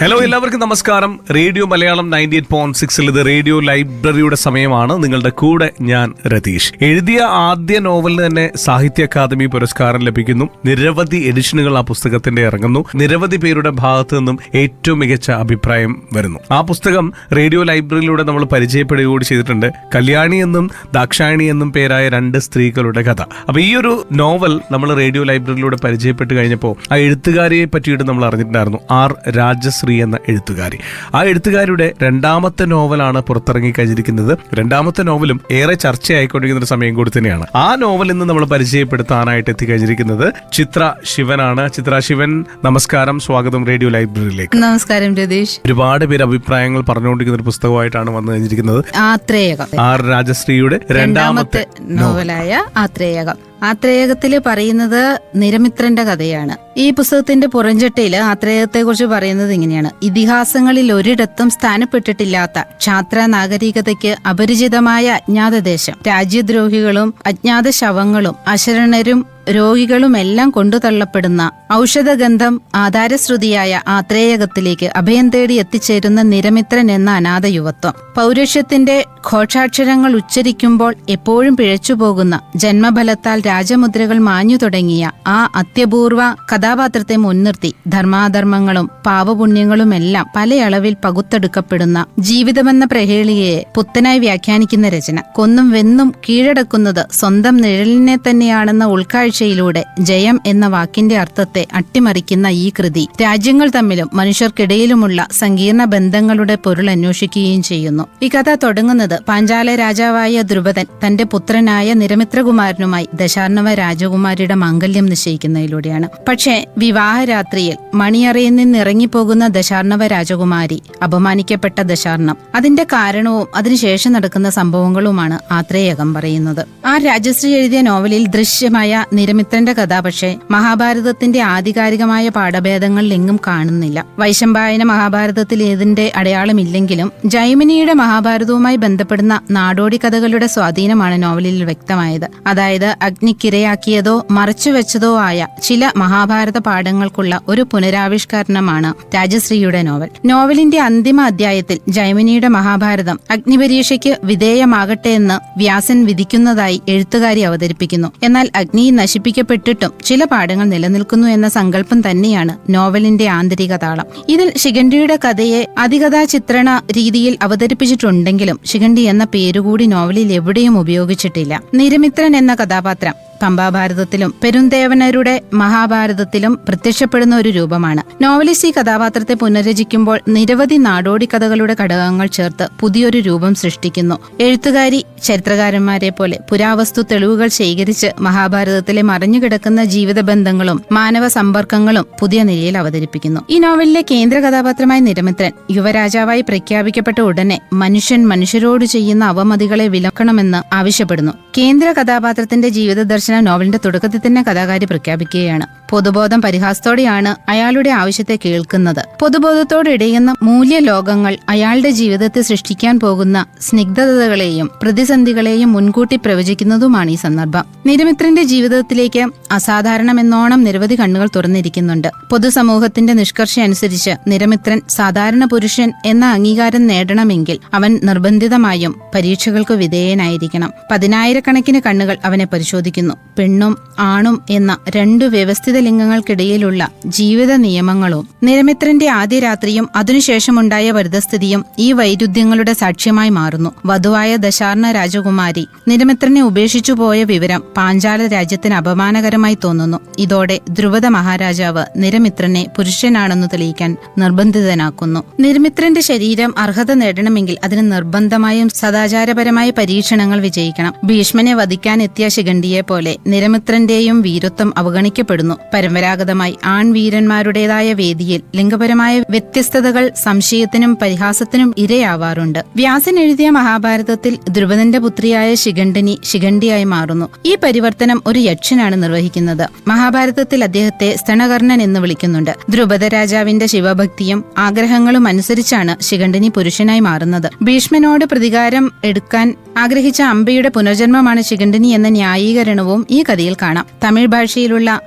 Hello എല്ലാവർക്കും നമസ്കാരം. Radio Malayalam ninety eight point സിക്സിൽ ഇത് റേഡിയോ ലൈബ്രറിയുടെ സമയമാണ്. നിങ്ങളുടെ കൂടെ ഞാൻ രതീഷ്. എഴുതിയ ആദ്യ നോവലിന് തന്നെ സാഹിത്യ അക്കാദമി പുരസ്കാരം ലഭിക്കുന്നു. നിരവധി എഡിഷനുകൾ ആ പുസ്തകത്തിന്റെ ഇറങ്ങുന്നു. നിരവധി പേരുടെ ഭാഗത്തു നിന്നും ഏറ്റവും മികച്ച അഭിപ്രായം വരുന്നു. ആ പുസ്തകം റേഡിയോ ലൈബ്രറിയിലൂടെ നമ്മൾ പരിചയപ്പെടുകയോട് ചെയ്തിട്ടുണ്ട്. കല്യാണി എന്നും ദാക്ഷായണി എന്നും പേരായ രണ്ട് സ്ത്രീകളുടെ കഥ. അപ്പൊ ഈ ഒരു നോവൽ നമ്മൾ റേഡിയോ ലൈബ്രറിയിലൂടെ പരിചയപ്പെട്ട് കഴിഞ്ഞപ്പോൾ ആ എഴുത്തുകാരിയെ പറ്റിയിട്ട് നമ്മൾ അറിഞ്ഞിട്ടുണ്ടായിരുന്നു. ആർ രാജശ്രീ എന്ന എഴുത്തുകാരി. ആ എഴുത്തുകാരിയുടെ രണ്ടാമത്തെ നോവലാണ് പുറത്തിറങ്ങി കഴിഞ്ഞിരിക്കുന്നത്. രണ്ടാമത്തെ നോവലും ഏറെ ചർച്ചയായിക്കൊണ്ടിരിക്കുന്ന ഒരു സമയം കൂടി തന്നെയാണ്. ആ നോവൽ ഇന്ന് നമ്മൾ പരിചയപ്പെടുത്താനായിട്ട് എത്തിക്കഴിഞ്ഞിരിക്കുന്നത് ചിത്ര ശിവനാണ്. ചിത്ര ശിവൻ നമസ്കാരം. സ്വാഗതം റേഡിയോ ലൈബ്രറിയിലേക്ക്. നമസ്കാരം രതീഷ്. ഒരുപാട് പേര് അഭിപ്രായങ്ങൾ പറഞ്ഞുകൊണ്ടിരിക്കുന്ന ഒരു പുസ്തകമായിട്ടാണ് വന്നു കഴിഞ്ഞിരിക്കുന്നത്. ആത്രേയകം. ആർ രാജശ്രീയുടെ രണ്ടാമത്തെ രണ്ടാമത്തെ നോവലായ ആത്രേയകം. ആത്രേയകത്തിൽ പറയുന്നത് നിരമിത്രന്റെ കഥയാണ്. ഈ പുസ്തകത്തിന്റെ പുറംചട്ടയിൽ ആത്രേയകത്തെ കുറിച്ച് പറയുന്നത് ഇങ്ങനെയാണ്. ഇതിഹാസങ്ങളിൽ ഒരിടത്തും സ്ഥാനപ്പെട്ടിട്ടില്ലാത്ത ക്ഷാത്ര നാഗരികതയ്ക്ക് അപരിചിതമായ അജ്ഞാതദേശം. രാജ്യദ്രോഹികളും അജ്ഞാത ശവങ്ങളും അശരണരും രോഗികളുമെല്ലാം കൊണ്ടുതള്ളപ്പെടുന്ന ഔഷധഗന്ധം ആധാരശ്രുതിയായ ആത്രേയകത്തിലേക്ക് അഭയം തേടി എത്തിച്ചേരുന്ന നിരമിത്രൻ എന്ന അനാഥ യുവത്വം. പൗരുഷ്യത്തിന്റെ ഘോഷാക്ഷരങ്ങൾ ഉച്ചരിക്കുമ്പോൾ എപ്പോഴും പിഴച്ചുപോകുന്ന ജന്മഫലത്താൽ രാജമുദ്രകൾ മാഞ്ഞു തുടങ്ങിയ ആ അത്യപൂർവ കഥാപാത്രത്തെ മുൻനിർത്തി ധർമാധർമ്മങ്ങളും പാവപുണ്യങ്ങളുമെല്ലാം പലയളവിൽ പകുത്തെടുക്കപ്പെടുന്ന ജീവിതമെന്ന പ്രഹേളികയെ പുത്തനായി വ്യാഖ്യാനിക്കുന്ന രചന. കൊന്നും വെന്നും കീഴടക്കുന്നത് സ്വന്തം നിഴലിനെ തന്നെയാണെന്ന ഉൾക്കാഴ്ചയിലൂടെ ജയം എന്ന വാക്കിന്റെ അർത്ഥത്തെ അട്ടിമറിക്കുന്ന ഈ കൃതി രാജ്യങ്ങൾ തമ്മിലും മനുഷ്യർക്കിടയിലുമുള്ള സങ്കീർണ ബന്ധങ്ങളുടെ പൊരുൾ അന്വേഷിക്കുകയും ചെയ്യുന്നു. ഈ കഥ തുടങ്ങുന്നത് പാഞ്ചാല രാജാവായ ദ്രുപദൻ തന്റെ പുത്രനായ നിരമിത്രകുമാരനുമായി ദശാർണവ രാജകുമാരിയുടെ മാംഗല്യം നിശ്ചയിക്കുന്നതിലൂടെയാണ്. പക്ഷേ വിവാഹരാത്രിയിൽ മണിയറയിൽ നിന്നിറങ്ങിപ്പോകുന്ന ദശാർണവ രാജകുമാരി അപമാനിക്കപ്പെട്ട ദശാർണം. അതിന്റെ കാരണവും അതിനുശേഷം നടക്കുന്ന സംഭവങ്ങളുമാണ് ആത്രേയകം പറയുന്നത്. ആ രാജശ്രീ എഴുതിയ നോവലിൽ ദൃശ്യമായ നിരമിത്രന്റെ കഥ പക്ഷേ മഹാഭാരതത്തിന്റെ ആധികാരികമായ പാഠഭേദങ്ങളിൽ എങ്ങും കാണുന്നില്ല. വൈശമ്പായന മഹാഭാരതത്തിൽ ഇതിന്റെ അടയാളമില്ലെങ്കിലും ജൈമിനിയുടെ മഹാഭാരതവുമായി ബന്ധപ്പെടുന്ന നാടോടി കഥകളുടെ സ്വാധീനമാണ് നോവലിൽ വ്യക്തമായത്. അതായത് അഗ്നിക്കിരയാക്കിയതോ മറച്ചുവെച്ചതോ ആയ ചില മഹാഭാരത പാഠങ്ങൾക്കുള്ള ഒരു പുനരാവിഷ്കരണമാണ് രാജശ്രീയുടെ നോവൽ. നോവലിന്റെ അന്തിമ അധ്യായത്തിൽ ജൈമിനിയുടെ മഹാഭാരതം അഗ്നിപരീക്ഷയ്ക്ക് വിധേയമാകട്ടെ എന്ന് വ്യാസൻ വിധിക്കുന്നതായി എഴുത്തുകാരി അവതരിപ്പിക്കുന്നു. എന്നാൽ അഗ്നി നശിപ്പിക്കപ്പെട്ടിട്ടും ചില പാഠങ്ങൾ നിലനിൽക്കുന്നു എന്ന സങ്കല്പം തന്നെയാണ് നോവലിന്റെ ആന്തരിക താളം. ഇതിൽ ശിഖണ്ഡിയുടെ കഥയെ അതികഥാ ചിത്രണ രീതിയിൽ അവതരിപ്പിച്ചിട്ടുണ്ടെങ്കിലും ശിഖണ്ഡി എന്ന പേരുകൂടി നോവലിൽ എവിടെയും ഉപയോഗിച്ചിട്ടില്ല. നിരമിത്രൻ എന്ന കഥാപാത്രം പമ്പാഭാരതത്തിലും പെരുന്തേവനരുടെ മഹാഭാരതത്തിലും പ്രത്യക്ഷപ്പെടുന്ന ഒരു രൂപമാണ്. നോവലിസ്റ്റ് ഈ കഥാപാത്രത്തെ പുനരചിക്കുമ്പോൾ നിരവധി നാടോടി കഥകളുടെ ഘടകങ്ങൾ ചേർത്ത് പുതിയൊരു രൂപം സൃഷ്ടിക്കുന്നു. എഴുത്തുകാരി ചരിത്രകാരന്മാരെ പോലെ പുരാവസ്തു തെളിവുകൾ ശേഖരിച്ച് മഹാഭാരതത്തിലെ മറിഞ്ഞുകിടക്കുന്ന ജീവിത ബന്ധങ്ങളും മാനവ സമ്പർക്കങ്ങളും പുതിയ നിലയിൽ അവതരിപ്പിക്കുന്നു. ഈ നോവലിലെ കേന്ദ്ര കഥാപാത്രമായ നിരമിത്രൻ യുവരാജാവായി പ്രഖ്യാപിക്കപ്പെട്ട ഉടനെ മനുഷ്യൻ മനുഷ്യരോട് ചെയ്യുന്ന അവമതികളെ വിലക്കണമെന്ന് ആവശ്യപ്പെടുന്നു. കേന്ദ്ര കഥാപാത്രത്തിന്റെ ജീവിത ദർശനം നോവലിന്റെ തുടക്കത്തിൽ തന്നെ കഥാകാരി പ്രഖ്യാപിക്കുകയാണ്. പൊതുബോധം പരിഹാസത്തോടെയാണ് അയാളുടെ ആവശ്യത്തെ കേൾക്കുന്നത്. പൊതുബോധത്തോടെ ഇടയുന്ന മൂല്യലോകങ്ങൾ അയാളുടെ ജീവിതത്തെ സൃഷ്ടിക്കാൻ പോകുന്ന സ്നിഗ്ധതകളെയും പ്രതിസന്ധികളെയും മുൻകൂട്ടി പ്രവചിക്കുന്നതുമാണ് ഈ സന്ദർഭം. നിരമിത്രന്റെ ജീവിതത്തിലേക്ക് അസാധാരണമെന്നോണം നിരവധി കണ്ണുകൾ തുറന്നിരിക്കുന്നുണ്ട്. പൊതുസമൂഹത്തിന്റെ നിഷ്കർഷ അനുസരിച്ച് നിരമിത്രൻ സാധാരണ പുരുഷൻ എന്ന അംഗീകാരം നേടണമെങ്കിൽ അവൻ നിർബന്ധിതമായും പരീക്ഷകൾക്ക് വിധേയനായിരിക്കണം. പതിനായിരക്കണക്കിന് കണ്ണുകൾ അവനെ പരിശോധിക്കുന്നു. പെണ്ണും ആണും എന്ന രണ്ടു വ്യവസ്ഥിത ലിംഗങ്ങൾക്കിടയിലുള്ള ജീവിത നിയമങ്ങളും നിരമിത്രന്റെ ആദ്യ രാത്രിയും അതിനുശേഷമുണ്ടായ പരിതസ്ഥിതിയും ഈ വൈരുദ്ധ്യങ്ങളുടെ സാക്ഷ്യമായി മാറുന്നു. വധുവായ ദശാർണ രാജകുമാരി നിരമിത്രനെ ഉപേക്ഷിച്ചു പോയ വിവരം പാഞ്ചാല രാജ്യത്തിന് അപമാനകരമായി തോന്നുന്നു. ഇതോടെ ധ്രുവത മഹാരാജാവ് നിരമിത്രനെ പുരുഷനാണെന്ന് തെളിയിക്കാൻ നിർബന്ധിതനാക്കുന്നു. നിരമിത്രന്റെ ശരീരം അർഹത നേടണമെങ്കിൽ അതിന് നിർബന്ധമായും സദാചാരപരമായ പരീക്ഷണങ്ങൾ വിജയിക്കണം. ഭീഷ്മനെ വധിക്കാനെത്തിയ ശിഖണ്ഡിയെ പോലെ നിരമിത്രന്റെയും വീരത്വം അവഗണിക്കപ്പെടുന്നു. പരമ്പരാഗതമായി ആൺവീരന്മാരുടേതായ വേദിയിൽ ലിംഗപരമായ വ്യത്യസ്തതകൾ സംശയത്തിനും പരിഹാസത്തിനും ഇരയാവാറുണ്ട്. വ്യാസൻ എഴുതിയ മഹാഭാരതത്തിൽ ദ്രുപദന്റെ പുത്രിയായ ശിഖണ്ഡിനി ശിഖണ്ഡിയായി മാറുന്നു. ഈ പരിവർത്തനം ഒരു യക്ഷനാണ് നിർവഹിക്കുന്നത്. മഹാഭാരതത്തിൽ അദ്ദേഹത്തെ സ്തണകർണൻ എന്ന് വിളിക്കുന്നുണ്ട്. ദ്രുപദ രാജാവിന്റെ ശിവഭക്തിയും ആഗ്രഹങ്ങളും അനുസരിച്ചാണ് ശിഖണ്ഡിനി പുരുഷനായി മാറുന്നത്. ഭീഷ്മനോട് പ്രതികാരം എടുക്കാൻ ആഗ്രഹിച്ച അംബയുടെ പുനർജന്മമാണ് ശിഖണ്ഡിനി എന്ന ന്യായീകരണവും ഈ കഥയിൽ കാണാം. തമിഴ് ഭാഷയിലുള്ള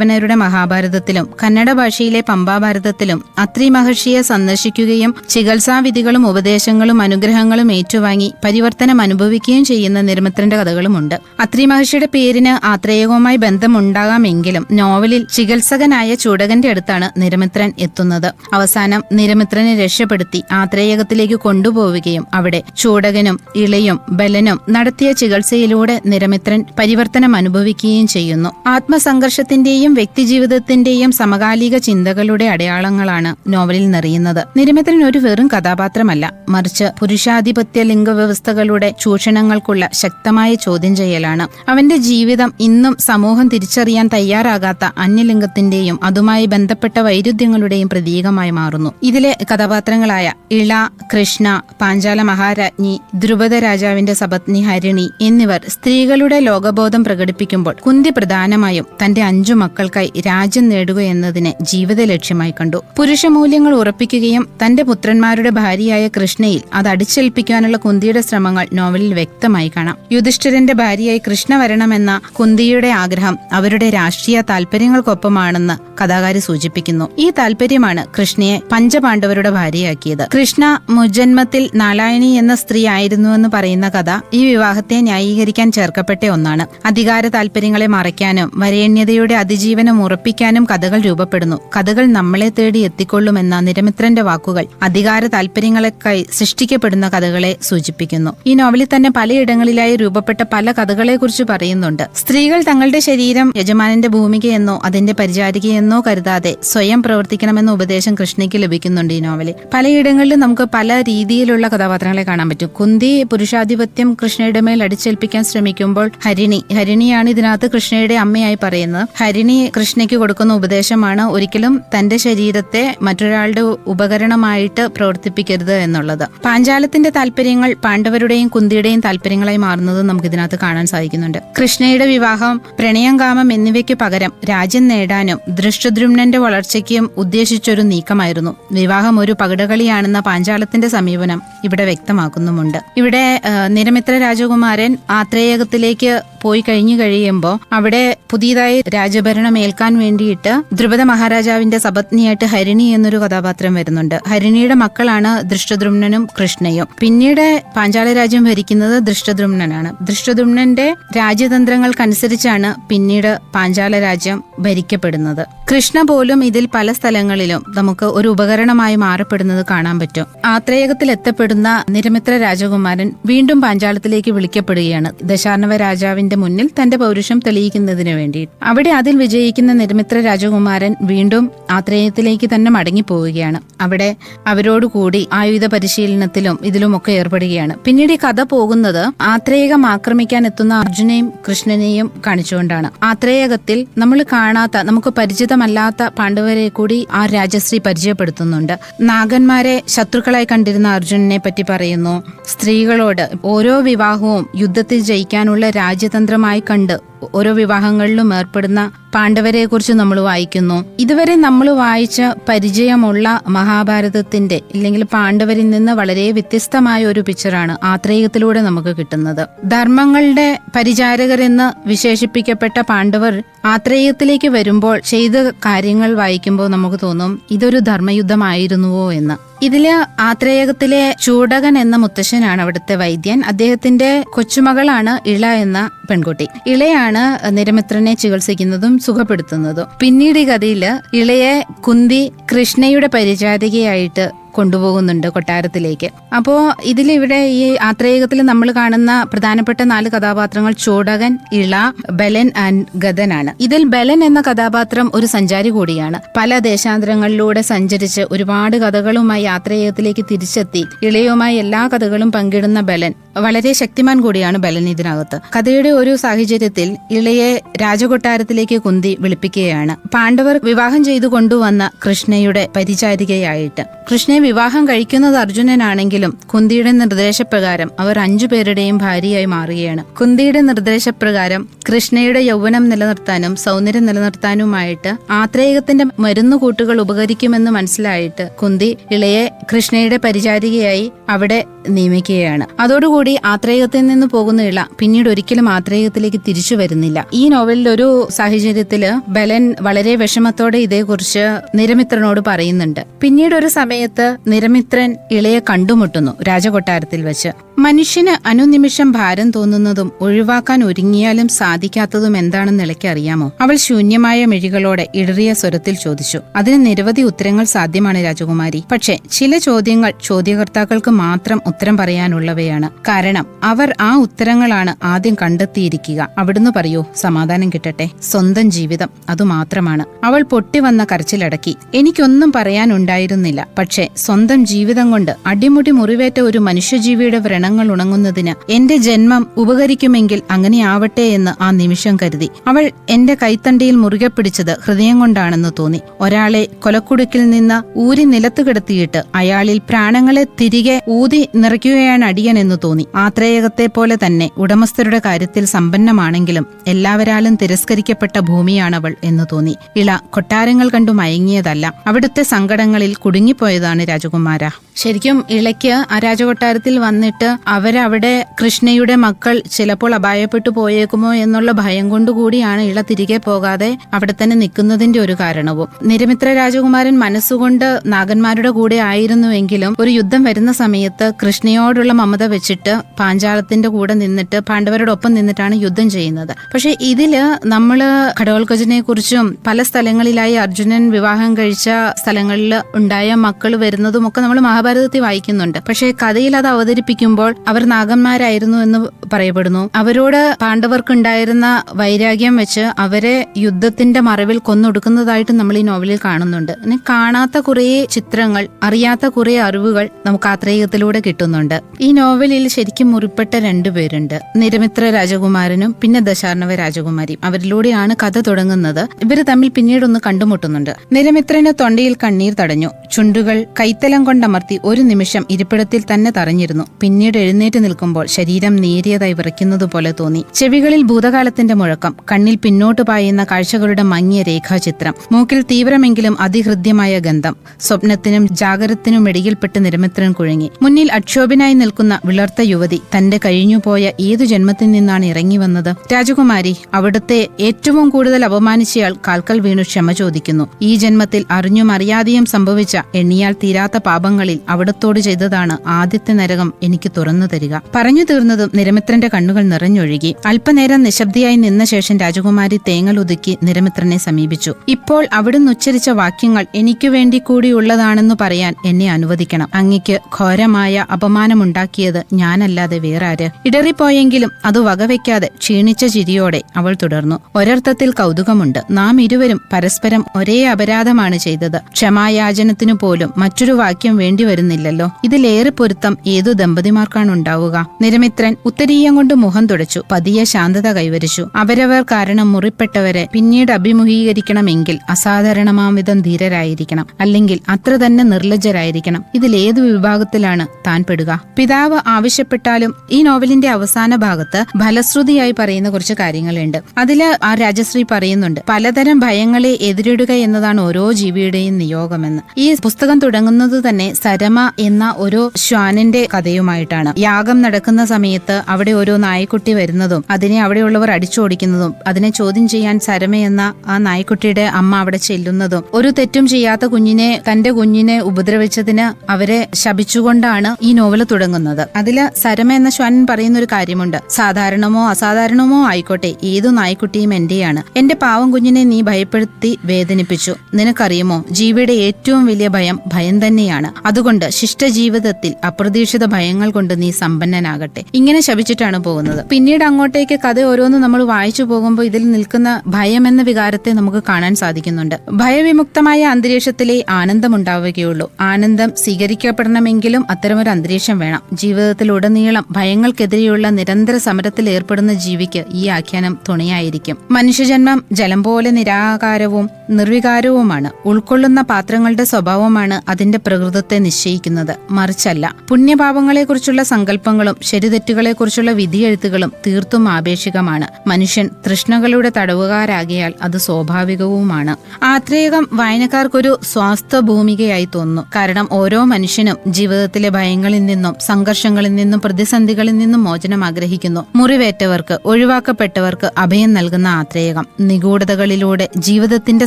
പെരുന്തേവനരുടെ മഹാഭാരതത്തിലും കന്നഡ ഭാഷയിലെ പമ്പാഭാരതത്തിലും അത്രി മഹർഷിയെ സന്ദർശിക്കുകയും ചികിത്സാവിധികളും ഉപദേശങ്ങളും അനുഗ്രഹങ്ങളും ഏറ്റുവാങ്ങി പരിവർത്തനം അനുഭവിക്കുകയും ചെയ്യുന്ന നിർമ്മിത്രന്റെ കഥകളുമുണ്ട്. അത്രി മഹർഷിയുടെ പേരിന് ആത്രേയകവുമായി ബന്ധമുണ്ടാകാമെങ്കിലും നോവലിൽ ചികിത്സകനായ ചൂടകന്റെ അടുത്താണ് നിരമിത്രൻ എത്തുന്നത്. അവസാനം നിരമിത്രനെ രക്ഷപ്പെടുത്തി ആത്രേയകത്തിലേക്ക് കൊണ്ടുപോവുകയും അവിടെ ചൂടകനും ഇളയും ബലനും നടത്തിയ ചികിത്സയിലൂടെ നിരമിത്രൻ പരിവർത്തനം അനുഭവിക്കുകയും ചെയ്യുന്നു. ആത്മസംഘർഷത്തിന്റെയും വ്യക്തിജീവിതത്തിന്റെയും സമകാലിക ചിന്തകളുടെ അടയാളങ്ങളാണ് നോവലിൽ നിറയുന്നത്. നിരമത്തിൽ ഒരു വെറും കഥാപാത്രമല്ല. മറിച്ച് പുരുഷാധിപത്യ ലിംഗവ്യവസ്ഥകളുടെ ചൂഷണങ്ങൾക്കുള്ള ശക്തമായ ചോദ്യം ചെയ്യലാണ്. അവന്റെ ജീവിതം ഇന്നും സമൂഹം തിരിച്ചറിയാൻ തയ്യാറാകാത്ത അന്യലിംഗത്തിന്റെയും അതുമായി ബന്ധപ്പെട്ട വൈരുദ്ധ്യങ്ങളുടെയും പ്രതീകമായി മാറുന്നു. ഇതിലെ കഥാപാത്രങ്ങളായ ഇള കൃഷ്ണ പാഞ്ചാല മഹാരാജ്ഞി ധ്രുപദ രാജാവിന്റെ സപത്നി ഹരിണി എന്നിവർ സ്ത്രീകളുടെ ലോകബോധം പ്രകടിപ്പിക്കുമ്പോൾ കുന്തി പ്രധാനമായും തന്റെ അഞ്ചു മക്കൾക്കായി രാജ്യം നേടുക എന്നതിനെ ജീവിത ലക്ഷ്യമായി കണ്ടു. പുരുഷ മൂല്യങ്ങൾ ഉറപ്പിക്കുകയും തന്റെ പുത്രന്മാരുടെ ഭാര്യയായ കൃഷ്ണയിൽ അത് അടിച്ചേൽപ്പിക്കാനുള്ള കുന്തിയുടെ ശ്രമങ്ങൾ നോവലിൽ വ്യക്തമായി കാണാം. യുധിഷ്ഠിരന്റെ ഭാര്യയായി കൃഷ്ണ വരണമെന്ന കുന്തിയുടെ ആഗ്രഹം അവരുടെ രാഷ്ട്രീയ താല്പര്യങ്ങൾക്കൊപ്പമാണെന്ന് കഥാകാരി സൂചിപ്പിക്കുന്നു. ഈ താല്പര്യമാണ് കൃഷ്ണയെ പഞ്ചപാണ്ഡവരുടെ ഭാര്യയാക്കിയത്. കൃഷ്ണ മുജന്മത്തിൽ നാരായണി എന്ന സ്ത്രീ ആയിരുന്നുവെന്ന് പറയുന്ന കഥ ഈ വിവാഹത്തെ ന്യായീകരിക്കാൻ ചേർക്കപ്പെട്ട ഒന്നാണ്. അധികാര താല്പര്യങ്ങളെ മറയ്ക്കാനും വരേണ്യതയുടെ അതിജീവനം ഉറപ്പിക്കാനും കഥകൾ രൂപപ്പെടുന്നു. കഥകൾ നമ്മളെ തേടി എത്തിക്കൊള്ളുമെന്ന നിരമിത്രന്റെ വാക്കുകൾ അധികാര താല്പര്യങ്ങളെക്കായി സൃഷ്ടിക്കപ്പെടുന്ന കഥകളെ സൂചിപ്പിക്കുന്നു. ഈ നോവലിൽ തന്നെ പലയിടങ്ങളിലായി രൂപപ്പെട്ട പല കഥകളെക്കുറിച്ച് പറയുന്നുണ്ട്. സ്ത്രീകൾ തങ്ങളുടെ ശരീരം യജമാനന്റെ ഭൂമികയെന്നോ അതിന്റെ പരിചാരികയെന്നോ കരുതാതെ സ്വയം പ്രവർത്തിക്കണമെന്ന ഉപദേശം കൃഷ്ണയ്ക്ക് ലഭിക്കുന്നുണ്ട് ഈ നോവലിൽ. പലയിടങ്ങളിലും നമുക്ക് പല രീതിയിലുള്ള കഥാപാത്രങ്ങളെ കാണാൻ പറ്റും. കുന്തി പുരുഷാധിപത്യം കൃഷ്ണയുടെ മേൽ അടിച്ചേൽപ്പിക്കാൻ ശ്രമിക്കുമ്പോൾ ഹരിണി ഹരിണിയാണ് ഇതിനകത്ത് കൃഷ്ണയുടെ അമ്മയായി പറയുന്നത്. ഹരിണി കൃഷ്ണയ്ക്ക് കൊടുക്കുന്ന ഉപദേശമാണ് ഒരിക്കലും തന്റെ ശരീരത്തെ മറ്റൊരാളുടെ ഉപകരണമായിട്ട് പ്രവർത്തിപ്പിക്കരുത് എന്നുള്ളത്. പാഞ്ചാലത്തിന്റെ താല്പര്യങ്ങൾ പാണ്ഡവരുടെയും കുന്തിയുടെയും താല്പര്യങ്ങളായി മാറുന്നത് നമുക്ക് ഇതിനകത്ത് കാണാൻ സാധിക്കുന്നുണ്ട്. കൃഷ്ണയുടെ വിവാഹം പ്രണയം കാമം എന്നിവയ്ക്ക് പകരം രാജ്യം നേടാനും ദൃഷ്ടദ്രുമ്നന്റെ വളർച്ചയ്ക്കും ഉദ്ദേശിച്ചൊരു നീക്കമായിരുന്നു. വിവാഹം ഒരു പകിടകളിയാണെന്ന പാഞ്ചാലത്തിന്റെ സമീപനം ഇവിടെ വ്യക്തമാക്കുന്നുമുണ്ട്. ഇവിടെ നിരമിത്ര രാജകുമാരൻ ആത്രേയകത്തിലേക്ക് പോയി കഴിഞ്ഞു കഴിയുമ്പോൾ അവിടെ പുതിയതായി രാജഭരണം ഏൽക്കാൻ വേണ്ടിയിട്ട് ദ്രുപദ മഹാരാജാവിന്റെ സപത്നിയായിട്ട് ഹരിണി എന്നൊരു കഥാപാത്രം വരുന്നുണ്ട്. ഹരിണിയുടെ മക്കളാണ് ദൃഷ്ടദ്രുമ്നനും കൃഷ്ണയും. പിന്നീട് പാഞ്ചാല രാജ്യം ഭരിക്കുന്നത് ദൃഷ്ടദ്രുമ്നനാണ്. ദൃഷ്ടദ്രുമ്നന്റെ രാജ്യതന്ത്രങ്ങൾക്കനുസരിച്ചാണ് പിന്നീട് പാഞ്ചാല രാജ്യം ഭരിക്കപ്പെടുന്നത്. കൃഷ്ണ പോലും ഇതിൽ പല സ്ഥലങ്ങളിലും നമുക്ക് ഒരു ഉപകരണമായി മാറപ്പെടുന്നത് കാണാൻ പറ്റും. ആത്രേയകത്തിൽ എത്തപ്പെടുന്ന നിരമിത്ര രാജകുമാരൻ വീണ്ടും പാഞ്ചാലത്തിലേക്ക് വിളിക്കപ്പെടുകയാണ്. ദശാർണവ രാജാവിന്റെ മുന്നിൽ തന്റെ പൗരുഷം തെളിയിക്കുന്നതിന് വേണ്ടി അവിടെ അതിൽ വിജയിക്കുന്ന നിരമിത്ര രാജകുമാരൻ വീണ്ടും ആത്രേയത്തിലേക്ക് തന്നെ മടങ്ങിപ്പോവുകയാണ്. അവിടെ അവരോടുകൂടി ആയുധ പരിശീലനത്തിലും ഇതിലുമൊക്കെ ഏർപ്പെടുകയാണ്. പിന്നീട് ഈ കഥ പോകുന്നത് ആത്രേയകം ആക്രമിക്കാൻ എത്തുന്ന അർജുനെയും കൃഷ്ണനെയും കാണിച്ചുകൊണ്ടാണ്. ആത്രേയകത്തിൽ നമ്മൾ കാണാത്ത നമുക്ക് പരിചിതമല്ലാത്ത പാണ്ഡവരെ കൂടി ആ രാജശ്രീ പരിചയപ്പെടുത്തുന്നുണ്ട്. നാഗന്മാരെ ശത്രുക്കളായി കണ്ടിരുന്ന അർജുനനെ പറ്റി പറയുന്നു. സ്ത്രീകളോട് ഓരോ വിവാഹവും യുദ്ധത്തിൽ ജയിക്കാനുള്ള രാജ്യതന്ത്രമായി കണ്ട് ഓരോ വിവാഹങ്ങളിലും ഏർപ്പെടുന്ന പാണ്ഡവരെ കുറിച്ച് നമ്മൾ വായിക്കുന്നു. ഇതുവരെ നമ്മൾ വായിച്ച പരിചയമുള്ള മഹാഭാരതത്തിന്റെ ഇല്ലെങ്കിൽ പാണ്ഡവരിൽ നിന്ന് വളരെ വ്യത്യസ്തമായ ഒരു പിക്ചറാണ് ആത്രേയത്തിലൂടെ നമുക്ക് കിട്ടുന്നത്. ധർമ്മങ്ങളുടെ പരിചാരകരെന്ന് വിശേഷിപ്പിക്കപ്പെട്ട പാണ്ഡവർ ആത്രേയത്തിലേക്ക് വരുമ്പോൾ ചെയ്ത കാര്യങ്ങൾ വായിക്കുമ്പോൾ നമുക്ക് തോന്നും ഇതൊരു ധർമ്മയുദ്ധമായിരുന്നുവോ എന്ന്. ഇതിൽ ആത്രേയകത്തിലെ ചൂടകൻ എന്ന മുത്തശ്ശനാണ് അവിടുത്തെ വൈദ്യൻ. അദ്ദേഹത്തിന്റെ കൊച്ചുമകളാണ് ഇള എന്ന പെൺകുട്ടി. ഇളയാണ് നിരമിത്രനെ ചികിത്സിക്കുന്നതും സുഖപ്പെടുത്തുന്നതും. പിന്നീട് ഈ കഥയിൽ ഇളയെ കുന്തി കൃഷ്ണയുടെ പരിചാരികയായിട്ട് കൊണ്ടുപോകുന്നുണ്ട് കൊട്ടാരത്തിലേക്ക്. അപ്പോ ഇതിലിവിടെ ഈ ആത്രേയത്തിൽ നമ്മൾ കാണുന്ന പ്രധാനപ്പെട്ട നാല് കഥാപാത്രങ്ങൾ ചോടകൻ ഇള ബലൻ ആൻഡ് ഗദനാണ് ഇതിൽ ബലൻ എന്ന കഥാപാത്രം ഒരു സഞ്ചാരി കൂടിയാണ്. പല ദേശാന്തരങ്ങളിലൂടെ സഞ്ചരിച്ച് ഒരുപാട് കഥകളുമായി ആത്രേയത്തിലേക്ക് തിരിച്ചെത്തി. ഇളയുമായി എല്ലാ കഥകളും പങ്കിടുന്ന ബലൻ വളരെ ശക്തിമാൻ കൂടിയാണ് ബലൻ ഇതിനകത്ത്. കഥയുടെ ഒരു സാഹചര്യത്തിൽ ഇളയെ രാജകൊട്ടാരത്തിലേക്ക് കുന്തി വിളിപ്പിക്കുകയാണ്. പാണ്ഡവർ വിവാഹം ചെയ്തു കൊണ്ടുവന്ന കൃഷ്ണയുടെ പരിചാരികയായിട്ട്. കൃഷ്ണയെ വിവാഹം കഴിക്കുന്നത് അർജുനനാണെങ്കിലും കുന്തിയുടെ നിർദ്ദേശപ്രകാരം അവർ അഞ്ചു പേരുടെയും ഭാര്യയായി മാറുകയാണ്. കുന്തിയുടെ നിർദ്ദേശപ്രകാരം കൃഷ്ണയുടെ യൗവനം നിലനിർത്താനും സൗന്ദര്യം നിലനിർത്താനുമായിട്ട് ആത്രേയകത്തിന്റെ മരുന്നുകൂട്ടുകൾ ഉപകരിക്കുമെന്ന് മനസ്സിലായിട്ട് കുന്തി ഇളയെ കൃഷ്ണയുടെ പരിചാരികയായി അവിടെ നിയമിക്കുകയാണ്. അതോടുകൂടി ആത്രേയത്തിൽ നിന്ന് പോകുന്നില്ല പിന്നീട് ഒരിക്കലും ആത്രേയത്തിലേക്ക് തിരിച്ചു വരുന്നില്ല. ഈ നോവലിൽ ഒരു സാഹചര്യത്തിൽ ബലൻ വളരെ വിഷമത്തോടെ ഇതേക്കുറിച്ച് നിരമിത്രനോട് പറയുന്നുണ്ട്. പിന്നീട് ഒരു സമയത്ത് നിരമിത്രൻ ഇളയെ കണ്ടുമുട്ടുന്നു രാജകൊട്ടാരത്തിൽ വെച്ച്. മനുഷ്യന് അനുനിമിഷം ഭാരം തോന്നുന്നതും ഒഴിവാക്കാൻ ഒരുങ്ങിയാലും സാധിക്കാത്തതും എന്താണെന്ന് ഇളയ്ക്കറിയാമോ അവൾ ശൂന്യമായ മിഴികളോടെ ഇടറിയ സ്വരത്തിൽ ചോദിച്ചു. അതിന് നിരവധി ഉത്തരങ്ങൾ സാധ്യമാണ് രാജകുമാരി. പക്ഷേ ചില ചോദ്യങ്ങൾ ചോദ്യകർത്താക്കൾക്ക് മാത്രം ഉത്തരം പറയാനുള്ളവയാണ്. കാരണം അവർ ആ ഉത്തരങ്ങളാണ് ആദ്യം കണ്ടെത്തിയിരിക്കുക. അവിടുന്ന് പറയൂ സമാധാനം കിട്ടട്ടെ. സ്വന്തം ജീവിതം അതുമാത്രമാണ് അവൾ പൊട്ടിവന്ന കരച്ചിലടക്കി. എനിക്കൊന്നും പറയാനുണ്ടായിരുന്നില്ല. പക്ഷേ സ്വന്തം ജീവിതം കൊണ്ട് അടിമുടി മുറിവേറ്റ ഒരു മനുഷ്യജീവിയുടെ വ്രണങ്ങൾ ഉണങ്ങുന്നതിന് എന്റെ ജന്മം ഉപകരിക്കുമെങ്കിൽ അങ്ങനെ ആവട്ടെ എന്ന് ആ നിമിഷം കരുതി. അവൾ എന്റെ കൈത്തണ്ടിയിൽ മുറുകെ പിടിച്ചത് ഹൃദയം കൊണ്ടാണെന്ന് തോന്നി. ഒരാളെ കൊലക്കുടുക്കിൽ നിന്ന് ഊരി നിലത്ത് കിടത്തിയിട്ട് അയാളിൽ പ്രാണങ്ങളെ തിരികെ ഊതി നിറയ്ക്കുകയാണ് അടിയൻ എന്ന് തോന്നി. ആത്രേയകത്തെ പോലെ തന്നെ ഉടമസ്ഥരുടെ കാര്യത്തിൽ സമ്പന്നമാണെങ്കിലും എല്ലാവരാലും തിരസ്കരിക്കപ്പെട്ട ഭൂമിയാണവൾ എന്ന് തോന്നി. ഇള കൊട്ടാരങ്ങൾ കണ്ടു മയങ്ങിയതല്ല. അവിടുത്തെ സങ്കടങ്ങളിൽ കുടുങ്ങിപ്പോയതാണ് രാജകുമാര. ശരിക്കും ഇളയ്ക്ക് ആ രാജകൊട്ടാരത്തിൽ വന്നിട്ട് അവരവിടെ കൃഷ്ണയുടെ മക്കൾ ചിലപ്പോൾ അപായപ്പെട്ടു പോയേക്കുമോ എന്നുള്ള ഭയം കൊണ്ടുകൂടിയാണ് ഇള തിരികെ പോകാതെ അവിടെ തന്നെ നിൽക്കുന്നതിന്റെ ഒരു കാരണവും. നിരമിത്ര രാജകുമാരൻ മനസ്സുകൊണ്ട് നാഗന്മാരുടെ കൂടെ ആയിരുന്നുവെങ്കിലും ഒരു യുദ്ധം വരുന്ന സമയത്ത് കൃഷ്ണയോടുള്ള മമത വെച്ചിട്ട് പാഞ്ചാലത്തിന്റെ കൂടെ നിന്നിട്ട് പാണ്ഡവരോടൊപ്പം നിന്നിട്ടാണ് യുദ്ധം ചെയ്യുന്നത്. പക്ഷെ ഇതിൽ നമ്മൾ ഘടോൽഗജനെ കുറിച്ചും പല സ്ഥലങ്ങളിലായി അർജുനൻ വിവാഹം കഴിച്ച സ്ഥലങ്ങളിൽ ഉണ്ടായ മക്കൾ വരുന്നതും ഒക്കെ നമ്മൾ മഹാഭാരതത്തിൽ വായിക്കുന്നുണ്ട്. പക്ഷെ കഥയിൽ അത് അവതരിപ്പിക്കുമ്പോൾ അവർ നാഗന്മാരായിരുന്നു എന്ന് പറയപ്പെടുന്നു. അവരോട് പാണ്ഡവർക്കുണ്ടായിരുന്ന വൈരാഗ്യം വെച്ച് അവരെ യുദ്ധത്തിന്റെ മറവിൽ കൊന്നൊടുക്കുന്നതായിട്ട് നമ്മൾ ഈ നോവലിൽ കാണുന്നുണ്ട്. കാണാത്ത കുറേ ചിത്രങ്ങൾ അറിയാത്ത കുറേ അറിവുകൾ നമുക്ക് ആത്രേയത്തിലൂടെ കിട്ടുന്നുണ്ട്. ഈ നോവലിൽ ശരിക്കും മുറിപ്പെട്ട രണ്ടുപേരുണ്ട് നിരമിത്ര രാജകുമാരനും പിന്നെ ദശാർണവ രാജകുമാരിയും. അവരിലൂടെയാണ് കഥ തുടങ്ങുന്നത്. ഇവർ തമ്മിൽ പിന്നീടൊന്ന് കണ്ടുമുട്ടുന്നുണ്ട്. നിരമിത്രന് തൊണ്ടയിൽ കണ്ണീർ തടഞ്ഞു. ചുണ്ടുകൾ കൈത്തലം കൊണ്ടമർത്തി ഒരു നിമിഷം ഇരിപ്പിടത്തിൽ തന്നെ തറഞ്ഞിരുന്നു. പിന്നീട് എഴുന്നേറ്റ് നിൽക്കുമ്പോൾ ശരീരം നേരിയതായി വിറയ്ക്കുന്നത് പോലെ തോന്നി. ചെവികളിൽ ഭൂതകാലത്തിന്റെ മുഴക്കം കണ്ണിൽ പിന്നോട്ട് പായുന്ന കാഴ്ചകളുടെ മങ്ങിയ രേഖാചിത്രം മൂക്കിൽ തീവ്രമെങ്കിലും അതിഹൃദ്യമായ ഗന്ധം സ്വപ്നത്തിനും ജാഗരത്തിനും ഇടയിൽപ്പെട്ട് നിരമിത്രൻ കുഴങ്ങി. മുന്നിൽ അക്ഷോഭനായി നിൽക്കുന്ന വിളർത്ത യുവതി തന്റെ കഴിഞ്ഞുപോയ ഏതു ജന്മത്തിൽ നിന്നാണ് ഇറങ്ങി വന്നത് രാജകുമാരി അവിടുത്തെ ഏറ്റവും കൂടുതൽ അപമാനിച്ചയാൾ കാൽക്കൽ വീണു ക്ഷമ ചോദിക്കുന്നു. ഈ ജന്മത്തിൽ അറിഞ്ഞും അറിയാതെയും സംഭവിച്ച എണ്ണിയാൽ തീരാത്ത പാപങ്ങളിൽ അവിടത്തോട് ചെയ്തതാണ് ആദ്യത്തെ നരകം എനിക്ക് തുറന്നു തരിക. പറഞ്ഞു തീർന്നതും നിരമിത്രന്റെ കണ്ണുകൾ നിറഞ്ഞൊഴുകി. അല്പനേരം നിശബ്ദയായി നിന്ന ശേഷം രാജകുമാരി തേങ്ങൽ ഒതുക്കി നിരമിത്രനെ സമീപിച്ചു. ഇപ്പോൾ അവിടുന്ന് ഉച്ചരിച്ച വാക്യങ്ങൾ എനിക്കു വേണ്ടി കൂടിയുള്ളതാണെന്ന് പറയാൻ എന്നെ അനുവദിക്കണം. അങ്ങയ്ക്ക് ഘോരമായ അപമാനമുണ്ടാക്കിയത് ഞാനല്ലാതെ വേറാര്? ഇടറിപ്പോയെങ്കിലും അത് വകവയ്ക്കാതെ ക്ഷീണിച്ച ചിരിയോടെ അവൾ തുടർന്നു. ഒരർത്ഥത്തിൽ കൗതുകമുണ്ട്. നാം ഇരുവരും പരസ്പരം ഒരേ അപരാധമാണ് ചെയ്തത്. ക്ഷമായാചനത്തിനു പോലും മറ്റൊരു വാക്യം വേണ്ടിവരുന്നില്ലല്ലോ ഇതിലേറെ പൊരുത്തം ഏതു ദമ്പതിമാർക്കാണ് ഉണ്ടാവുക? നിരമിത്രൻ ഉത്തരീയം കൊണ്ട് മുഖം തുടച്ചു. പതിയെ ശാന്തത കൈവരിച്ചു. അവരവർ കാരണം മുറിപ്പെട്ടവരെ പിന്നീട് അഭിമുഖീകരിക്കണമെങ്കിൽ അസാധാരണമാംവിധം ധീരരായിരിക്കണം. അല്ലെങ്കിൽ അത്ര തന്നെ നിർലജ്ജരായിരിക്കണം ഇതിലേതു വിഭാഗത്തിലാണ് താൻ പെടുക പിതാവ് ആവശ്യപ്പെട്ടാലും ഈ നോവലിന്റെ അവസാന ഭാഗത്ത് ഫലശ്രുതിയായി പറയുന്ന കുറച്ച് കാര്യങ്ങളുണ്ട്. അതിൽ ആ രാജശ്രീ പറയുന്നുണ്ട് പലതരം ഭയങ്ങളെ എതിരിടുക എന്നതാണ് ഓരോ ജീവിയുടെയും നിയോഗമെന്ന്. ഈ പുസ്തകം തുടങ്ങുന്നത് തന്നെ സരമ എന്ന ഒരു ശ്വാനിന്റെ കഥയുമായിട്ടാണ്. യാഗം നടക്കുന്ന സമയത്ത് അവിടെ ഓരോ നായ്ക്കുട്ടി വരുന്നതും അതിനെ അവിടെയുള്ളവർ അടിച്ചോടിക്കുന്നതും അതിനെ ചോദ്യം ചെയ്യാൻ സരമ എന്ന ആ നായ്ക്കുട്ടിയുടെ അമ്മ അവിടെ ചെല്ലുന്നതും ഒരു തെറ്റും ചെയ്യാത്ത കുഞ്ഞിനെ തന്റെ കുഞ്ഞിനെ ഉപദ്രവിച്ചതിന് അവരെ ശപിച്ചുകൊണ്ടാണ് ഈ നോവൽ തുടങ്ങുന്നത്. അതിൽ സരമ എന്ന ശ്വൻ പറയുന്ന ഒരു കാര്യമുണ്ട്. സാധാരണമോ അസാധാരണമോ ആയിക്കോട്ടെ ഏതു നായ്ക്കുട്ടിയും എന്റെയാണ്. എന്റെ പാവം കുഞ്ഞിനെ നീ ഭയപ്പെടുത്തി വേദനിപ്പിച്ചു. നിനക്കറിയുമോ ജീവിയുടെ ഏറ്റവും വലിയ ഭയം ഭയം തന്നെയാണ്. അതുകൊണ്ട് ശിഷ്ട ജീവിതത്തിൽ അപ്രതീക്ഷിത ഭയങ്ങൾ കൊണ്ട് നീ സമ്പന്നനാകട്ടെ. ഇങ്ങനെ ശപിച്ചിട്ടാണ് പോകുന്നത്. പിന്നീട് അങ്ങോട്ടേക്ക് കഥ ഓരോന്ന് നമ്മൾ വായിച്ചു പോകുമ്പോൾ ഇതിൽ നിൽക്കുന്ന ഭയം എന്ന വികാരത്തെ നമുക്ക് കാണാൻ സാധിക്കുന്നുണ്ട്. ഭയവിമുക്തമായ അന്തരീക്ഷത്തിലെ ആനന്ദമുണ്ടാവുകയുള്ളൂ ആനന്ദം സ്വീകരിക്കപ്പെടണമെങ്കിലും അത്തരമൊരു അന്തരീക്ഷം വേണം. ജീവിതത്തിലുടനീളം ഭയങ്ങൾക്കെതിരെയുള്ള നിരന്തര സമരത്തിൽ ഏർപ്പെടുന്ന ജീവിക്ക് ഈ ആഖ്യാനം തുണയായിരിക്കും. മനുഷ്യജന്മം ജലം പോലെ നിരാകാരവും നിർവികാരവുമാണ്. ഉൾക്കൊള്ളുന്ന പാത്രങ്ങളുടെ സ്വഭാവമാണ് അതിന്റെ പ്രകൃതത്തെ നിശ്ചയിക്കുന്നത്. മറിച്ചല്ല പുണ്യപാപങ്ങളെക്കുറിച്ചുള്ള സങ്കല്പങ്ങളും ശരിതെറ്റുകളെക്കുറിച്ചുള്ള വിധിയെഴുത്തുകളും തീർത്തും ആപേക്ഷികമാണ്. മനുഷ്യൻ തൃഷ്ണകളുടെ തടവുകാരാകിയാൽ അത് സ്വാഭാവികവുമാണ്. ആത്രേയകം വായനക്കാർക്കൊരു സ്വാസ്ഥ ഭൂമികയായി തോന്നുന്നു. കാരണം ഓരോ മനുഷ്യനും ജീവിതത്തിലെ ഭയങ്ങളിൽ നിന്നും സംഘർഷങ്ങളിൽ നിന്നും പ്രതിസന്ധികളിൽ നിന്നും മോചനം ആഗ്രഹിക്കുന്നു. മുറിവേറ്റവർക്ക് ഒഴിവാക്കപ്പെട്ടവർക്ക് അഭയം നൽകുന്ന ആത്രേയകം. നിഗൂഢതകളിലൂടെ ജീവിതത്തിന്റെ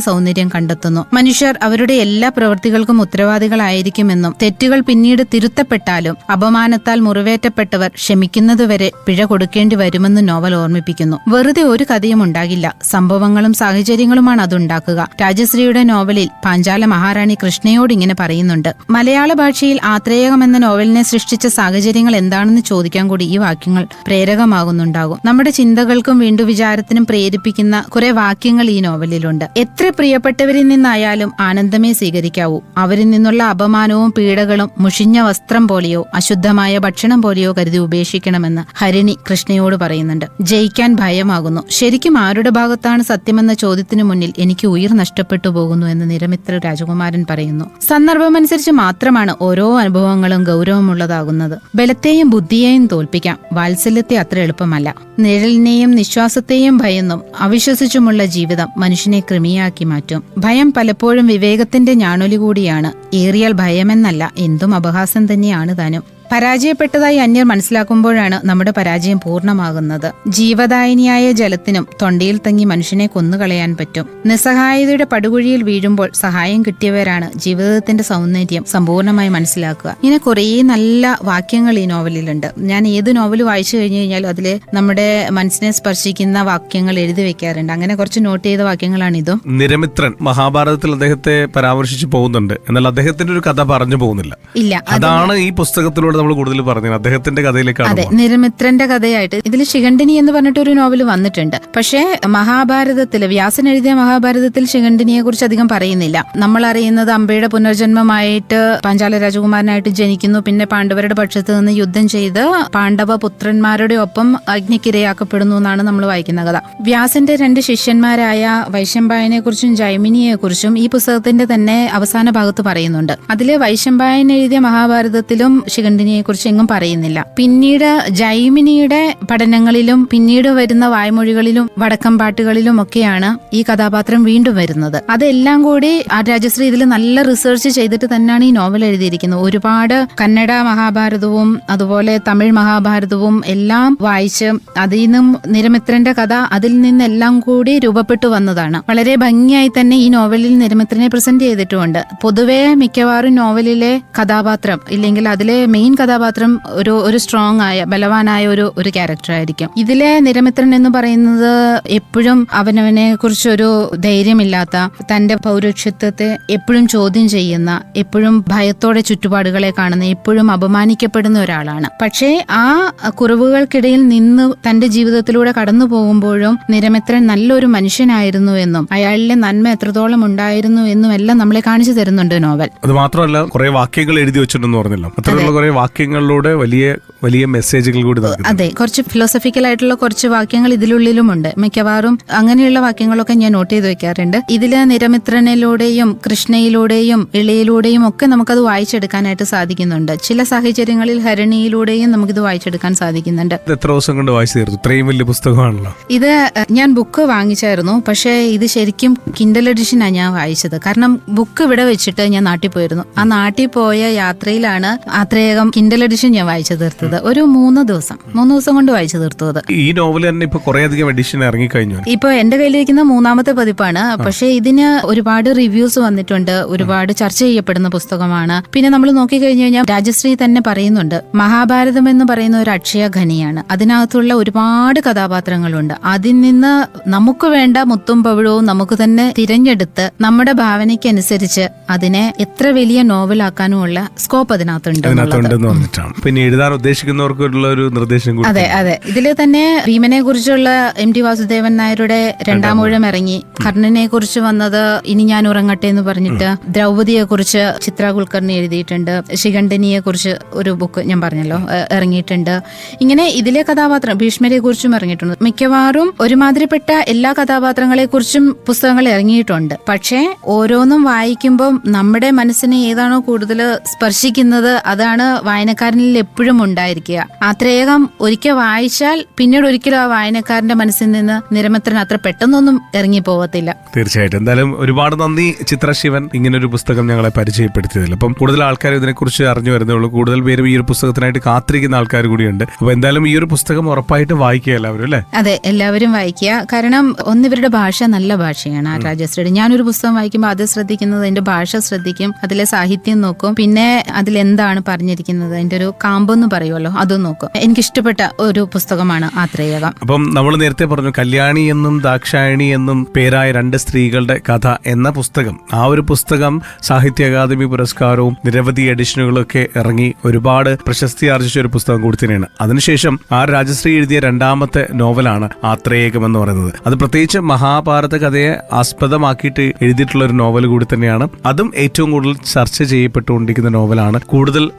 സൗന്ദര്യം കണ്ടെത്തുന്നു. മനുഷ്യർ അവരുടെ എല്ലാ പ്രവൃത്തികൾക്കും ഉത്തരവാദികളായിരിക്കുമെന്നും തെറ്റുകൾ പിന്നീട് തിരുത്തപ്പെട്ടാലും അപമാനത്താൽ മുറിവേറ്റപ്പെട്ടവർ ക്ഷമിക്കുന്നതുവരെ പിഴ കൊടുക്കേണ്ടി വരുമെന്ന് നോവൽ ഓർമ്മിപ്പിക്കുന്നു. വെറുതെ ഒരു കഥയും ഉണ്ടാകില്ല. സംഭവങ്ങളും സാഹചര്യങ്ങളുമാണ് അതുണ്ടാക്കുക. രാജശ്രീയുടെ നോവലിൽ പാഞ്ചാല മഹാറാണി കൃഷ്ണയോട് ഇങ്ങനെ പറയുന്നുണ്ട്. മലയാള ഭാഷയിൽ ആത്രേയകം എന്ന നോവലിനെ സൃഷ്ടിച്ച സാഹചര്യങ്ങൾ എന്താണെന്ന് ചോദിക്കാൻ കൂടി ഈ വാക്യങ്ങൾ പ്രേരകമാകുന്നുണ്ടാകും. നമ്മുടെ ചിന്തകൾക്കും വീണ്ടും വിചാരത്തിനും പ്രേരിപ്പിക്കുന്ന കുറെ വാക്യങ്ങൾ ഈ നോവലിലുണ്ട്. എത്ര പ്രിയപ്പെട്ടവരിൽ നിന്നായാലും ആനന്ദമേ സ്വീകരിക്കാവൂ. അവരിൽ നിന്നുള്ള അപമാനവും പീഡകളും മുഷിഞ്ഞ വസ്ത്രം പോലെയോ അശുദ്ധമായ ഭക്ഷണം പോലെയോ കരുതി ഉപേക്ഷിക്കണമെന്ന് ഹരിണി കൃഷ്ണയോട് പറയുന്നുണ്ട്. ജയിക്കാൻ ഭയമാകുന്നു. ശരിക്കും ആരുടെ ഭാഗത്താണ് സത്യമെന്ന ചോദ്യത്തിനു മുന്നിൽ എനിക്ക് ഉയർ നഷ്ടപ്പെട്ടു പോകുന്നു എന്ന് നിരമിത്ര രാജകുമാരൻ പറയുന്നു. സന്ദർഭമനുസരിച്ച് മാത്രമാണ് ഓരോ അനുഭവങ്ങളും ഗൗരവമുള്ളതാകുന്നത് ബലത്തെയും ബുദ്ധിയെയും തോൽപ്പിക്കാം. വാത്സല്യത്തെ അത്ര എളുപ്പമല്ല. നിഴലിനെയും നിശ്വാസത്തെയും ഭയന്നും അവിശ്വസിച്ചുമുള്ള ജീവിതം മനുഷ്യനെ കൃമിയാക്കി മാറ്റും. ഭയം പലപ്പോഴും വിവേകത്തിന്റെ ഞാണൊലി കൂടിയാണ്. ഏറിയാൽ ഭയമെന്നല്ല എന്തും അപഹാസം തന്നെയാണ് താനും. പരാജയപ്പെട്ടതായി അന്യർ മനസ്സിലാക്കുമ്പോഴാണ് നമ്മുടെ പരാജയം പൂർണമാകുന്നത്. ജീവദായിനിയായ ജലത്തിനും തൊണ്ടയിൽ തങ്ങി മനുഷ്യനെ കൊന്നുകളയാൻ പറ്റും. നിസ്സഹായതയുടെ പടുകുഴിയിൽ വീഴുമ്പോൾ സഹായം കിട്ടിയവരാണ് ജീവിതത്തിന്റെ സൗന്ദര്യം സമ്പൂർണമായി മനസ്സിലാക്കുക. ഇങ്ങനെ കുറേ നല്ല വാക്യങ്ങൾ ഈ നോവലിലുണ്ട്. ഞാൻ ഏത് നോവൽ വായിച്ചു കഴിഞ്ഞു കഴിഞ്ഞാൽ അതിൽ നമ്മുടെ മനസ്സിനെ സ്പർശിക്കുന്ന വാക്യങ്ങൾ എഴുതി വെക്കാറുണ്ട്. അങ്ങനെ കുറച്ച് നോട്ട് ചെയ്ത വാക്യങ്ങളാണ് ഇതും. നിരമിത്രൻ മഹാഭാരതത്തിൽ അദ്ദേഹത്തെ പരാമർശിച്ചു പോകുന്നുണ്ട്. എന്നാൽ അദ്ദേഹത്തിന്റെ ഒരു കഥ പറഞ്ഞു പോകുന്നില്ല. ഇല്ല അതാണ് ഈ പുസ്തകത്തിലൂടെ നമ്മൾ കൂടുതൽ പറഞ്ഞത് അദ്ദേഹത്തിന്റെ കഥയിലേക്കാണ് അതെ. നിരമിത്രന്റെ കഥയായിട്ട്. ഇതിൽ ശിഖണ്ഡിനി എന്ന് പറഞ്ഞിട്ട് ഒരു നോവൽ വന്നിട്ടുണ്ട്. പക്ഷേ മഹാഭാരതത്തിൽ വ്യാസൻ എഴുതിയ മഹാഭാരതത്തിൽ ശിഖണ്ഡിനിയെ കുറിച്ച് അധികം പറയുന്നില്ല. നമ്മൾ അറിയുന്നത് അമ്പയുടെ പുനർജന്മമായിട്ട് പാഞ്ചാല രാജകുമാരനായിട്ട് ജനിക്കുന്നു. പിന്നെ പാണ്ഡവരുടെ പക്ഷത്ത് നിന്ന് യുദ്ധം ചെയ്ത് പാണ്ഡവ പുത്രന്മാരുടെ ഒപ്പം അഗ്നിക്കിരയാക്കപ്പെടുന്നു എന്നാണ് നമ്മൾ വായിക്കുന്ന കഥ. വ്യാസന്റെ രണ്ട് ശിഷ്യന്മാരായ വൈശമ്പായനെ കുറിച്ചും ജൈമിനിയെ കുറിച്ചും ഈ പുസ്തകത്തിന്റെ തന്നെ അവസാന ഭാഗത്ത് പറയുന്നുണ്ട്. അതിൽ വൈശമ്പായൻ എഴുതിയ മഹാഭാരതത്തിലും ശിഖണ്ഡിനിയെ കുറിച്ച് എങ്ങും പറയുന്നില്ല. പിന്നീട് ജൈമിനിയുടെ പഠനങ്ങളിലും പിന്നീട് വരുന്ന വായ്മൊഴികളിലും വടക്കം പാട്ടുകളിലും ഒക്കെയാണ് ഈ കഥാപാത്രം വീണ്ടും വരുന്നത്. അതെല്ലാം കൂടി ആ രാജശ്രീ ഇതിൽ നല്ല റിസർച്ച് ചെയ്തിട്ട് തന്നെയാണ് ഈ നോവൽ എഴുതിയിരിക്കുന്നത്. ഒരുപാട് കന്നഡ മഹാഭാരതവും അതുപോലെ തമിഴ് മഹാഭാരതവും എല്ലാം വായിച്ച് അതിൽ നിന്നും നിരമിത്രന്റെ കഥ അതിൽ നിന്നെല്ലാം കൂടി രൂപപ്പെട്ടു വന്നതാണ്. വളരെ ഭംഗിയായി തന്നെ ഈ നോവലിൽ നിരമിത്രനെ പ്രസന്റ് ചെയ്തിട്ടുമുണ്ട് പൊതുവേ മിക്കവാറും നോവലിലെ കഥാപാത്രം ഇല്ലെങ്കിൽ അതിലെ മെയിൻ കഥാപാത്രം ഒരു ഒരു സ്ട്രോങ് ആയ ബലവാനായ ഒരു ഒരു ക്യാരക്ടർ ആയിരിക്കും. ഇതിലെ നിരമിത്രൻ എന്ന് പറയുന്നത് എപ്പോഴും അവനവനെ കുറിച്ചൊരു ധൈര്യമില്ലാത്ത തന്റെ പൗരക്ഷത്വത്തെ എപ്പോഴും ചോദ്യം ചെയ്യുന്ന എപ്പോഴും ഭയത്തോടെ ചുറ്റുപാടുകളെ കാണുന്ന എപ്പോഴും അപമാനിക്കപ്പെടുന്ന ഒരാളാണ്. പക്ഷേ ആ കുറവുകൾക്കിടയിൽ നിന്ന് തന്റെ ജീവിതത്തിലൂടെ കടന്നു പോകുമ്പോഴും നിരമിത്രൻ നല്ലൊരു മനുഷ്യനായിരുന്നു എന്നും അയാളിലെ നന്മ എത്രത്തോളം ഉണ്ടായിരുന്നു എന്നും എല്ലാം നമ്മളെ കാണിച്ചു തരുന്നുണ്ട് നോവൽ. അത് മാത്രമല്ല കുറെ വാക്യങ്ങൾ എഴുതി വെച്ചിട്ടുണ്ടെന്ന് പറഞ്ഞല്ലോ. അത്തരമുള്ള കുറെ വാക്യങ്ങളിലൂടെ വലിയ വലിയ മെസ്സേജുകൾ കൂടി അതെ. കുറച്ച് ഫിലോസഫിക്കൽ ആയിട്ടുള്ള കുറച്ച് വാക്യങ്ങൾ ഇതിലുള്ളിലുമുണ്ട്. മിക്കവാറും അങ്ങനെയുള്ള വാക്യങ്ങളൊക്കെ ഞാൻ നോട്ട് ചെയ്ത് വെക്കാറുണ്ട്. ഇതിൽ നിരമിത്രനിലൂടെയും കൃഷ്ണയിലൂടെയും ഇളയിലൂടെയും ഒക്കെ നമുക്കത് വായിച്ചെടുക്കാനായിട്ട് സാധിക്കുന്നുണ്ട്. ചില സാഹചര്യങ്ങളിൽ ഹരണിയിലൂടെയും നമുക്കിത് വായിച്ചെടുക്കാൻ സാധിക്കുന്നുണ്ട്. എത്ര ദിവസം കൊണ്ട് വായിച്ചു തീർത്തു ഇത്രയും വലിയ പുസ്തകമാണല്ലോ. ഇത് ഞാൻ ബുക്ക് വാങ്ങിച്ചായിരുന്നു. പക്ഷേ ഇത് ശരിക്കും കിൻഡൽ എഡിഷനാണ് ഞാൻ വായിച്ചത്. കാരണം ബുക്ക് ഇവിടെ വെച്ചിട്ട് ഞാൻ നാട്ടിൽ പോയിരുന്നു. ആ നാട്ടിൽ പോയ യാത്രയിലാണ് ആത്രേയകം കിൻഡൽ എഡിഷൻ ഞാൻ വായിച്ചു തീർത്തത്. ഒരു മൂന്ന് ദിവസം. മൂന്ന് ദിവസം കൊണ്ട് വായിച്ചു തീർത്തു അത്. ഈ നോവൽ തന്നെ ഇപ്പൊ കുറെ അധികം എഡിഷൻ ഇറങ്ങിക്കഴിഞ്ഞു. ഇപ്പൊ എന്റെ കയ്യിലിരിക്കുന്ന മൂന്നാമത്തെ പതിപ്പാണ്. പക്ഷേ ഇതിന് ഒരുപാട് റിവ്യൂസ് വന്നിട്ടുണ്ട്. ഒരുപാട് ചർച്ച ചെയ്യപ്പെടുന്ന പുസ്തകമാണ്. പിന്നെ നമ്മൾ നോക്കി കഴിഞ്ഞു കഴിഞ്ഞാൽ രാജശ്രീ തന്നെ പറയുന്നുണ്ട്. മഹാഭാരതം എന്ന് പറയുന്ന ഒരു അക്ഷയ ഖനിയാണ്. അതിനകത്തുള്ള ഒരുപാട് കഥാപാത്രങ്ങളുണ്ട്. അതിൽ നിന്ന് നമുക്ക് വേണ്ട മുത്തും പവിഴവും നമുക്ക് തന്നെ തിരഞ്ഞെടുത്ത് നമ്മുടെ ഭാവനയ്ക്കനുസരിച്ച് അതിനെ എത്ര വലിയ നോവലാക്കാനുമുള്ള സ്കോപ്പ് അതിനകത്തുണ്ട് അതിനകത്തുണ്ടെന്ന് പറഞ്ഞിട്ടാണ് പിന്നെ എഴുതാൻ ഉദ്ദേശിക്കുന്നവർക്കുള്ള ഒരു നിർദ്ദേശം കൂടി അതെ അതെ. ഇതിൽ തന്നെ ഭീമനെ കുറിച്ചുള്ള എം ടി വാസുദേവൻ നായരുടെ രണ്ടാം ഊഴം ഇറങ്ങി. കർണനെ കുറിച്ച് വന്നത് ഇനി ഞാൻ ഉറങ്ങട്ടെ എന്ന് പറഞ്ഞിട്ട് ദ്രൗപതിയെ കുറിച്ച് ചിത്ര കുൽക്കർണി എഴുതിയിട്ടുണ്ട്. ശിഖണ്ഡനിയെ കുറിച്ച് ഒരു ബുക്ക് ഞാൻ പറഞ്ഞല്ലോ ഇറങ്ങിയിട്ടുണ്ട്. ഇങ്ങനെ ഇതിലെ കഥാപാത്രം ഭീഷ്മരെ കുറിച്ചും ഇറങ്ങിയിട്ടുണ്ട്. മിക്കവാറും ഒരുമാതിരിപ്പെട്ട എല്ലാ കഥാപാത്രങ്ങളെ കുറിച്ചും പുസ്തകങ്ങൾ ഇറങ്ങിയിട്ടുണ്ട്. പക്ഷേ ഓരോന്നും വായിക്കുമ്പോൾ നമ്മുടെ മനസ്സിനെ ഏതാണോ കൂടുതൽ സ്പർശിക്കുന്നത് അതാണ് വായനക്കാരനിൽ എപ്പോഴും ഉണ്ടായിരിക്കുക. അത്രയേകം ഒരിക്കൽ വായിച്ചാൽ പിന്നീട് ഒരിക്കലും ആ വായനക്കാരന്റെ മനസ്സിൽ നിന്ന് നിരമത്രൻ അത്ര പെട്ടെന്നൊന്നും ഇറങ്ങി പോകത്തില്ല തീർച്ചയായിട്ടും. എന്തായാലും ഒരുപാട് നന്ദി ചിത്രശിവൻ. ഇങ്ങനെ ഒരു പുസ്തകം ഞങ്ങളെ പരിചയപ്പെടുത്തിയതിൽ. അപ്പം കൂടുതൽ ആൾക്കാർ ഇതിനെക്കുറിച്ച് അറിഞ്ഞു വരുന്നേ ഉള്ളൂ. കൂടുതൽ പേരും ഈ ഒരു പുസ്തകത്തിനായിട്ട് കാത്തിരിക്കുന്ന ആൾക്കാർ കൂടിയുണ്ട്. അപ്പൊ എന്തായാലും ഈ ഒരു പുസ്തകം ഉറപ്പായിട്ട് വായിക്കുക എല്ലാവരും അല്ലേ? അതെ എല്ലാവരും വായിക്കുക. കാരണം ഒന്ന് ഇവരുടെ ഭാഷ നല്ല ഭാഷയാണ് ആ രാജശ്രീയുടെ. ഞാനൊരു പുസ്തകം വായിക്കുമ്പോൾ അത് ശ്രദ്ധിക്കുന്നത് അതിന്റെ ഭാഷ ശ്രദ്ധിക്കും അതിലെ സാഹിത്യം നോക്കും പിന്നെ അതിലെന്താണ് പറഞ്ഞിരിക്കുന്നത് അതിന്റെ ഒരു കാമ്പെന്ന് പറയുമല്ലോ അതും നോക്കും. എനിക്ക് ഇഷ്ടപ്പെട്ട ഒരു പുസ്തകമാണ് ആത്രേയകം. അപ്പം നമ്മൾ നേരത്തെ പറഞ്ഞു കല്യാണി എന്നും ദാക്ഷായണി എന്നും പേരായ രണ്ട് സ്ത്രീകളുടെ കഥ എന്ന പുസ്തകം. ആ ഒരു പുസ്തകം സാഹിത്യ അക്കാദമി പുരസ്കാരവും നിരവധി എഡിഷനുകളൊക്കെ ഇറങ്ങി ഒരുപാട് പ്രശസ്തി ആർജിച്ച ഒരു പുസ്തകം കൂടി തന്നെയാണ്. അതിനുശേഷം ആ രാജശ്രീ എഴുതിയ രണ്ടാമത്തെ നോവലാണ് ആത്രേയകം എന്ന് പറയുന്നത്. അത് പ്രത്യേകിച്ച് മഹാഭാരത കഥയെ ആസ്പദമാക്കിയിട്ട് എഴുതിയിട്ടുള്ള ഒരു നോവൽ കൂടി തന്നെയാണ്. അതും ഏറ്റവും കൂടുതൽ ചർച്ച ചെയ്യപ്പെട്ടുകൊണ്ടിരിക്കുന്ന നോവലാണ്. കൂടുതൽ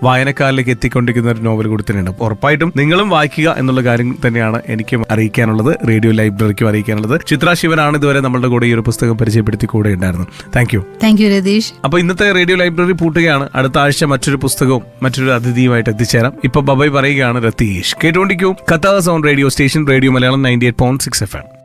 വായനക്കാരിലേക്ക് എത്തിക്കൊണ്ടിരിക്കുന്ന ഒരു നോവൽ കൂടി തന്നെയാണ് ഉറപ്പായിട്ടും നിങ്ങളും വായിക്കുക എന്നുള്ള കാര്യം തന്നെയാണ് എനിക്കും അറിയിക്കാനുള്ളത്. റേഡിയോ ലൈബ്രറിക്കും അറിയിക്കാനുള്ളത്. ചിത്ര ശിവനാണ് ഇതുവരെ നമ്മളുടെ കൂടെ ഈ ഒരു പുസ്തകം പരിചയപ്പെടുത്തി കൂടെ ഉണ്ടായിരുന്നു thank you thank you Ratheesh അപ്പൊ ഇന്നത്തെ റേഡിയോ ലൈബ്രറി പൂട്ടുകയാണ്. അടുത്ത ആഴ്ച മറ്റൊരു പുസ്തകവും മറ്റൊരു അതിഥിയുമായിട്ട് എത്തിച്ചേരാം. ഇപ്പൊ ബബൈ പറയുകയാണ് രതീഷ്. കേട്ടുകൊണ്ടിരിക്കും കഥാസ് on radio station radio Malayalam ninety eight point six F M